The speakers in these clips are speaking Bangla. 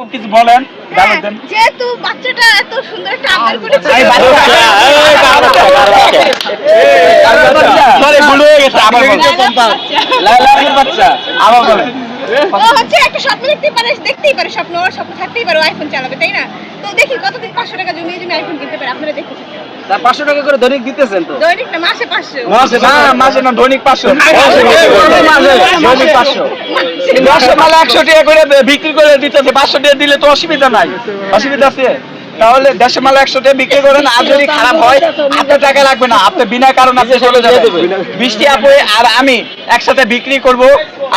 কিছু বলেন হ্যাঁ, যেহেতু বাচ্চাটা এত সুন্দর একটা করেছে। বলেন। হচ্ছে একটা স্বপ্ন দেখতেই পারে দেখতেই পারে স্বপ্ন ওর স্বপ্ন থাকতেই পারে আইফোন চালাবে তাই না? তো দেখি কতদিন পাঁচশো টাকা জমিয়ে জমি আইফোন কিনতে পারে আপনারা দেখতে তার পাঁচশো টাকা করে দৈনিক দিতেছেন তো? দৈনিক না মাসে পাঁচশো। মাসে না, মাসে না, দৈনিক পাঁচশো। পাঁচশো। মালে একশো টাকা করে বিক্রি করে দিতেছে পাঁচশো টাকা দিলে তো অসুবিধা নাই। অসুবিধা আছে। তাহলে দেশে মালে একশো টাকা বিক্রি করেন আর যদি খারাপ হয় আপনার টাকা লাগবে না। আপনি বিনা কারণ আপনি চলে যাবেন। বৃষ্টি আপু আর আমি একসাথে বিক্রি করব।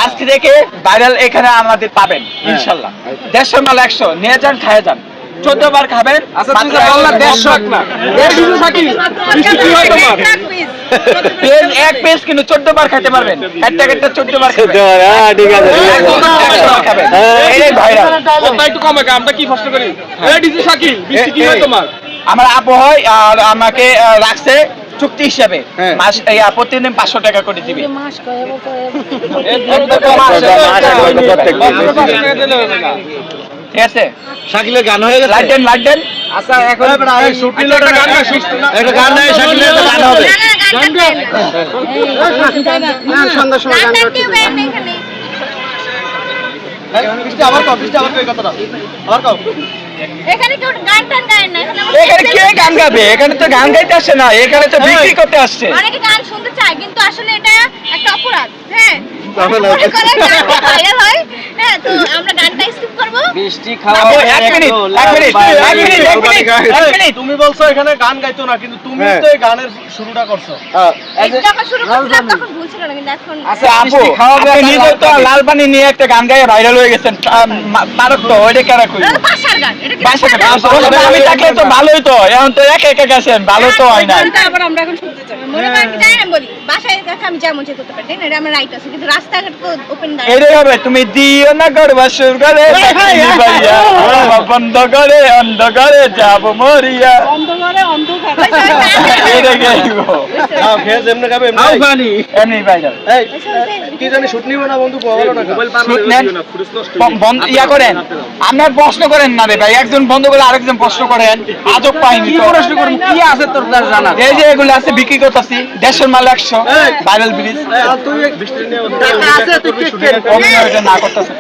আজকে থেকে ভাইরাল এখানে আমাদের পাবেন ইনশাল্লাহ। দেড়শো মাল একশো নিয়ে যান খায় যান। চোদ্দ বার খাবেন আচ্ছা হয় এক পেজ কিন্তু চোদ্দ বার খেতে পারবেন একটা একটা চোদ্দ বার ঠিক আছে একটু কমে আমরা কি কষ্ট করি শাকিল কি হয় তোমার আমার আপু হয় আর আমাকে রাখছে চুক্তি হিসাবে হ্যাঁ। মাস প্রতিদিন পাঁচশো টাকা করে দিবে ঠিক আছে শাকিলের গান হয়ে লাইট দেন লাইট দেন আচ্ছা এখন একটা গান গাই, একটা গান গাই, শাকিলের একটা গান হবে সন্ধ্যার সময় গান আবার কও আবার কও কথাটা আবার কও এখানে কেউ গান টান গায় না এখানে কে গান গাবে এখানে তো গান গাইতে আসছে না এখানে তো বিক্রি করতে আসছে অনেকে গান শুনতে চায় কিন্তু আসলে এটা একটা অপরাধ হ্যাঁ মনে হয় হ্যাঁ স্কিপ করব এক মিনিট এক মিনিট এক মিনিট এক মিনিট এক মিনিট। তুমি বলছো এখানে গান গাইতো না কিন্তু তুমি হ্যাঁ। তো এই গানের শুরুটা করছ। এখন আচ্ছা আপু আপনি নিজে তো লাল পানি নিয়ে একটা গান গাইয়ে ভাইরাল হয়ে গেছেন। তো ওইটা কেন কই এটা গান এটা কি গান? আমি থাকলে তো ভালোই তো এখন তো একা একা গেছেন ভালো তো হয় না। আবার আমরা এখন শুনতে চাই। মনে করেন কি জানেন বলি বাসায় কাছে আমি যেমন চেয়ে করতে পারি তাই না এটা আমার রাইট আছে কিন্তু রাস্তাঘাট তো ওপেন দাঁড়িয়ে এটাই হবে তুমি দিও না গড়বা সুর করে বন্ধ করে যাব মরিয়া এটা গাইব ফেজ এমনি গাবে এমনি আও গাইবে। পানি। এমনি ভাইরাল এই কি জানি শুট নিব না বন্ধু বলো না শুট নেন। ব- বন্ধ করেন। আপনার প্রশ্ন করেন না রে ভাই একজন বন্ধ করে আরেকজন প্রশ্ন করেন। আজব পাইনি কি প্রশ্ন করুন? কি আছে তোর জানা? এই যে এগুলো আছে বিক্রি করতেছি দেড়শো মাল একশো। ভাইরাল ব্রিজ না করতেছে।